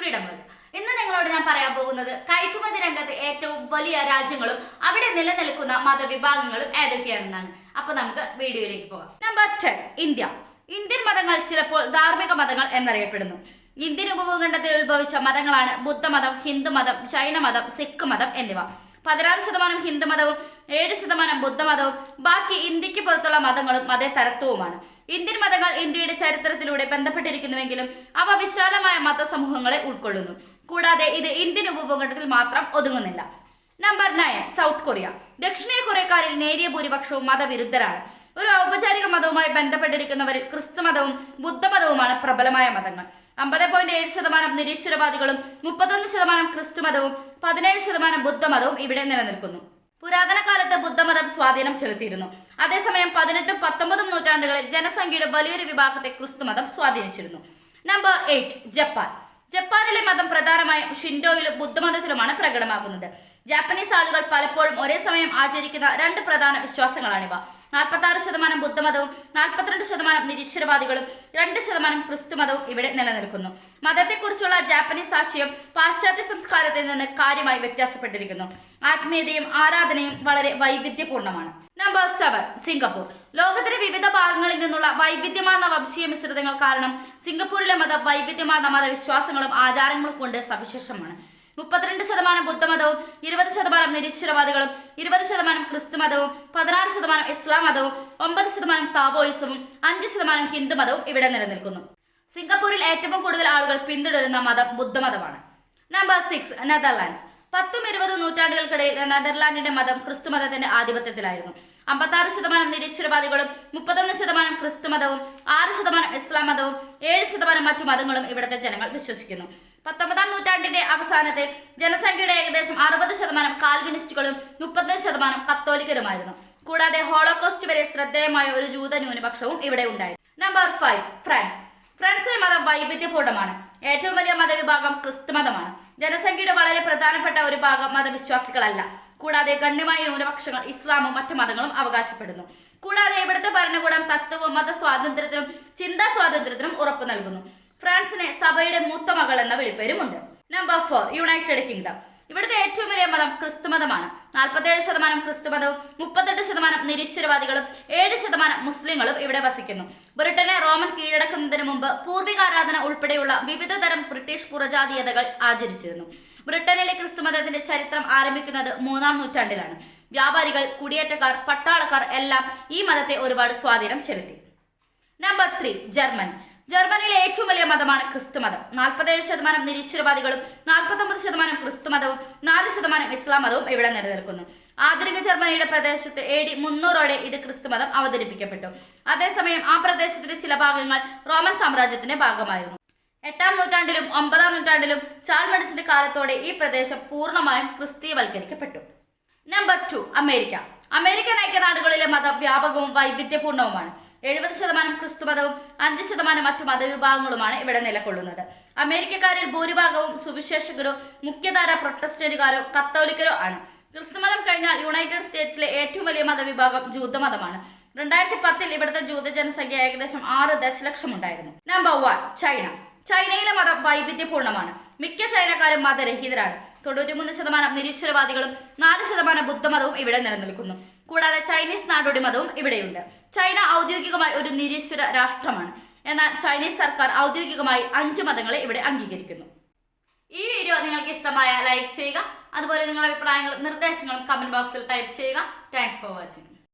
Freedom world ഇന്ന് നിങ്ങളോട് ഞാൻ പറയാൻ പോകുന്നത് കയറ്റുമതി രംഗത്ത് ഏറ്റവും വലിയ രാജ്യങ്ങളും അവിടെ നിലനിൽക്കുന്ന മതവിഭാഗങ്ങളും ഏതൊക്കെയാണെന്നാണ്. അപ്പൊ നമുക്ക് വീഡിയോയിലേക്ക് പോകാം. Number ten India. ഇന്ത്യൻ മതങ്ങൾ ചിലപ്പോൾ ധാർമ്മിക മതങ്ങൾ എന്നറിയപ്പെടുന്നു. ഇന്ത്യൻ ഉപഭൂഖണ്ഡത്തിൽ ഉത്ഭവിച്ച മതങ്ങളാണ് ബുദ്ധമതം ഹിന്ദുമതം ജൈനമതം സിഖ് മതം എന്നിവ. പതിനാറ് ശതമാനം ഹിന്ദുമതവും ഏഴ് ശതമാനം ബുദ്ധമതവും ബാക്കി ഇന്ത്യയ്ക്ക് പുറത്തുള്ള മതങ്ങളും മതേതരത്വവുമാണ് ഇന്ത്യൻ മതങ്ങൾ ഇന്ത്യയുടെ ചരിത്രത്തിലൂടെ ബന്ധപ്പെട്ടിരിക്കുന്നുവെങ്കിലും അവ വിശാലമായ മതസമൂഹങ്ങളെ ഉൾക്കൊള്ളുന്നു. കൂടാതെ ഇത് ഇന്ത്യൻ ഉപഭൂഖണ്ഡത്തിൽ മാത്രം ഒതുങ്ങുന്നില്ല. നമ്പർ നയൻ സൗത്ത് കൊറിയ ദക്ഷിണ കൊറിയക്കാരിൽ നേരിയ ഭൂരിപക്ഷവും മതവിരുദ്ധരാണ്. ഒരു ഔപചാരിക മതവുമായി ബന്ധപ്പെട്ടിരിക്കുന്നവരിൽ ക്രിസ്തു മതവും ബുദ്ധമതവുമാണ് പ്രബലമായ മതങ്ങൾ. അമ്പത് പോയിന്റ് ഏഴ് ശതമാനം നിരീശ്വരവാദികളും മുപ്പത്തൊന്ന് ശതമാനം ക്രിസ്തു മതവും പതിനേഴ് ശതമാനം ബുദ്ധമതവും ഇവിടെ നിലനിൽക്കുന്നു. പുരാതന കാലത്ത് ബുദ്ധമതം സ്വാധീനം ചെലുത്തിയിരുന്നു. അതേസമയം പതിനെട്ടും പത്തൊമ്പതും നൂറ്റാണ്ടുകളിൽ ജനസംഖ്യയുടെ വലിയൊരു വിഭാഗത്തെ ക്രിസ്തു മതം സ്വാധീനിച്ചിരുന്നു. Number eight Japan. ജപ്പാനിലെ മതം പ്രധാനമായും ഷിൻഡോയിലും ബുദ്ധമതത്തിലുമാണ് പ്രകടമാകുന്നത്. ജാപ്പനീസ് ആളുകൾ പലപ്പോഴും ഒരേ സമയം ആചരിക്കുന്ന രണ്ട് പ്രധാന വിശ്വാസങ്ങളാണിവ. നാൽപ്പത്തി ആറ് ശതമാനം ബുദ്ധമതവും നാൽപ്പത്തിരണ്ട് ശതമാനം നിരീശ്വരവാദികളും രണ്ട് ശതമാനം ക്രിസ്തുമതവും ഇവിടെ നിലനിൽക്കുന്നു. മതത്തെക്കുറിച്ചുള്ള ജാപ്പനീസ് ആശയം പാശ്ചാത്യ സംസ്കാരത്തിൽ നിന്ന് കാര്യമായി വ്യത്യാസപ്പെട്ടിരിക്കുന്നു. ആത്മീയതയും ആരാധനയും വളരെ വൈവിധ്യപൂർണമാണ് നമ്പർ സെവൻ സിംഗപ്പൂർ. ലോകത്തിലെ വിവിധ ഭാഗങ്ങളിൽ നിന്നുള്ള വൈവിധ്യമാർന്ന വംശീയ മിശ്രിതങ്ങൾ കാരണം സിംഗപ്പൂരിലെ മത വൈവിധ്യമാർന്ന മതവിശ്വാസങ്ങളും ആചാരങ്ങളും കൊണ്ട് സവിശേഷമാണ്. മുപ്പത്തിരണ്ട് ശതമാനം ബുദ്ധമതവും ഇരുപത് ശതമാനം നിരീശ്വരവാദികളും ഇരുപത് ശതമാനം ക്രിസ്തു മതവും പതിനാറ് ശതമാനം ഇസ്ലാം മതവും ഒമ്പത് ശതമാനം താവോയിസവും അഞ്ച് ശതമാനം ഹിന്ദുമതവും ഇവിടെ നിലനിൽക്കുന്നു. സിംഗപ്പൂരിൽ ഏറ്റവും കൂടുതൽ ആളുകൾ പിന്തുടരുന്ന മതം ബുദ്ധമതമാണ്. നമ്പർ സിക്സ് നെതർലാൻഡ്സ് പത്തും ഇരുപതും നൂറ്റാണ്ടുകൾക്കിടയിൽ നെതർലാൻഡിന്റെ മതം ക്രിസ്തു മതത്തിന്റെ ആധിപത്യത്തിലായിരുന്നു. അമ്പത്താറ് ശതമാനം നിരീശ്വരവാദികളും മുപ്പത്തൊന്ന് ശതമാനം ക്രിസ്തുമതവും ആറ് ശതമാനം ഇസ്ലാം മതവും ഏഴ് ശതമാനം മറ്റു മതങ്ങളും ഇവിടുത്തെ ജനങ്ങൾ വിശ്വസിക്കുന്നു. പത്തൊമ്പതാം നൂറ്റാണ്ടിന്റെ അവസാനത്തിൽ ജനസംഖ്യയുടെ ഏകദേശം അറുപത് ശതമാനം കാൽവിനിസ്റ്റുകളും മുപ്പത്തൊന്ന് ശതമാനം കത്തോലിക്കരുമായിരുന്നു. കൂടാതെ ഹോളോകോസ്റ്റ് വരെ ശ്രദ്ധേയമായ ഒരു ജൂത ന്യൂനപക്ഷവും ഇവിടെ ഉണ്ടായി. Number five France. ഫ്രാൻസിലെ മതം വൈവിധ്യപൂർണമാണ് ഏറ്റവും വലിയ മതവിഭാഗം ക്രിസ്തു മതമാണ്. ജനസംഖ്യയുടെ വളരെ പ്രധാനപ്പെട്ട ഒരു ഭാഗം മതവിശ്വാസികളല്ല. കൂടാതെ ഗണ്യമായ ന്യൂനപക്ഷങ്ങൾ ഇസ്ലാമും മറ്റു മതങ്ങളും അവകാശപ്പെടുന്നു. കൂടാതെ ഇവിടുത്തെ ഭരണകൂടം തത്വവും മത സ്വാതന്ത്ര്യത്തിനും ചിന്താ സ്വാതന്ത്ര്യത്തിനും ഉറപ്പു നൽകുന്നു. ഫ്രാൻസിനെ സഭയുടെ മൂത്ത മകൾ എന്ന വിളിപ്പേരുമുണ്ട്. നമ്പർ ഫോർ യുണൈറ്റഡ് കിങ്ഡം ഇവിടുത്തെ ഏറ്റവും വലിയ മതം ക്രിസ്തുമതമാണ്. നാൽപ്പത്തേഴ് ശതമാനം ക്രിസ്തുമതവും മുപ്പത്തെട്ട് ശതമാനം നിരീശ്വരവാദികളും ഏഴ് ശതമാനം മുസ്ലിങ്ങളും ഇവിടെ വസിക്കുന്നു. ബ്രിട്ടനെ റോമൻ കീഴടക്കുന്നതിന് മുമ്പ് പൂർവികാരാധന ഉൾപ്പെടെയുള്ള വിവിധ തരം ബ്രിട്ടീഷ് പുറജാതീയതകൾ ആചരിച്ചിരുന്നു. ബ്രിട്ടനിലെ ക്രിസ്തുമതത്തിന്റെ ചരിത്രം ആരംഭിക്കുന്നത് മൂന്നാം നൂറ്റാണ്ടിലാണ്. വ്യാപാരികൾ കുടിയേറ്റക്കാർ പട്ടാളക്കാർ എല്ലാം ഈ മതത്തെ ഒരുപാട് സ്വാധീനം ചെലുത്തി. Number three Germany. ജർമ്മനിയിലെ ഏറ്റവും വലിയ മതമാണ് ക്രിസ്തുമതം. നാൽപ്പത്തേഴ് ശതമാനം നിരീശ്വരവാദികളും നാൽപ്പത്തൊമ്പത് ശതമാനം ക്രിസ്തുമതവും നാല് ശതമാനം ഇസ്ലാം മതവും ഇവിടെ നിലനിൽക്കുന്നു. ആധുനിക ജർമ്മനിയുടെ പ്രദേശത്ത് എ ഡി മുന്നൂറോടെ ഇത് ക്രിസ്തുമതം അവതരിപ്പിക്കപ്പെട്ടു. അതേസമയം ആ പ്രദേശത്തിന്റെ ചില ഭാഗങ്ങൾ റോമൻ സാമ്രാജ്യത്തിന്റെ ഭാഗമായിരുന്നു. എട്ടാം നൂറ്റാണ്ടിലും ഒമ്പതാം നൂറ്റാണ്ടിലും ചാൾമഡിസിന്റെ കാലത്തോടെ ഈ പ്രദേശം പൂർണമായും ക്രിസ്തീയവൽക്കരിക്കപ്പെട്ടു. Number two America. അമേരിക്കൻ ഐക്യനാടുകളിലെ മതം വ്യാപകവും വൈവിധ്യപൂർണവുമാണ്. എഴുപത് ശതമാനം ക്രിസ്തുമതവും അഞ്ച് ശതമാനം മറ്റു മതവിഭാഗങ്ങളുമാണ് ഇവിടെ നിലകൊള്ളുന്നത്. അമേരിക്കക്കാരിൽ ഭൂരിഭാഗവും സുവിശേഷകരോ മുഖ്യധാര പ്രൊട്ടസ്റ്റന്റുകാരോ കത്തോലിക്കരോ ആണ്. ക്രിസ്തുമതം കഴിഞ്ഞാൽ യുണൈറ്റഡ് സ്റ്റേറ്റ്സിലെ ഏറ്റവും വലിയ മതവിഭാഗം ജൂതമതമാണ്. രണ്ടായിരത്തി പത്തിൽ ഇവിടുത്തെ ജൂത ജനസംഖ്യ ഏകദേശം ആറ് ദശലക്ഷം ഉണ്ടായിരുന്നു നമ്പർ വൺ ചൈന. ചൈനയിലെ മതം വൈവിധ്യപൂർണമാണ് മിക്ക ചൈനക്കാരും മതരഹിതരാണ്. തൊണ്ണൂറ്റിമൂന്ന് ശതമാനം നിരീശ്വരവാദികളും നാല് ശതമാനം ബുദ്ധമതവും ഇവിടെ നിലനിൽക്കുന്നു. കൂടാതെ ചൈനീസ് നാടോടി മതവും ഇവിടെയുണ്ട്. ചൈന ഔദ്യോഗികമായി ഒരു നിരീശ്വര രാഷ്ട്രമാണ്. എന്നാൽ ചൈനീസ് സർക്കാർ ഔദ്യോഗികമായി അഞ്ച് മതങ്ങളെ ഇവിടെ അംഗീകരിക്കുന്നു. ഈ വീഡിയോ നിങ്ങൾക്ക് ഇഷ്ടമായ ലൈക്ക് ചെയ്യുക. അതുപോലെ നിങ്ങളുടെ അഭിപ്രായങ്ങളും നിർദ്ദേശങ്ങളും കമന്റ് ബോക്സിൽ ടൈപ്പ് ചെയ്യുക. Thanks for watching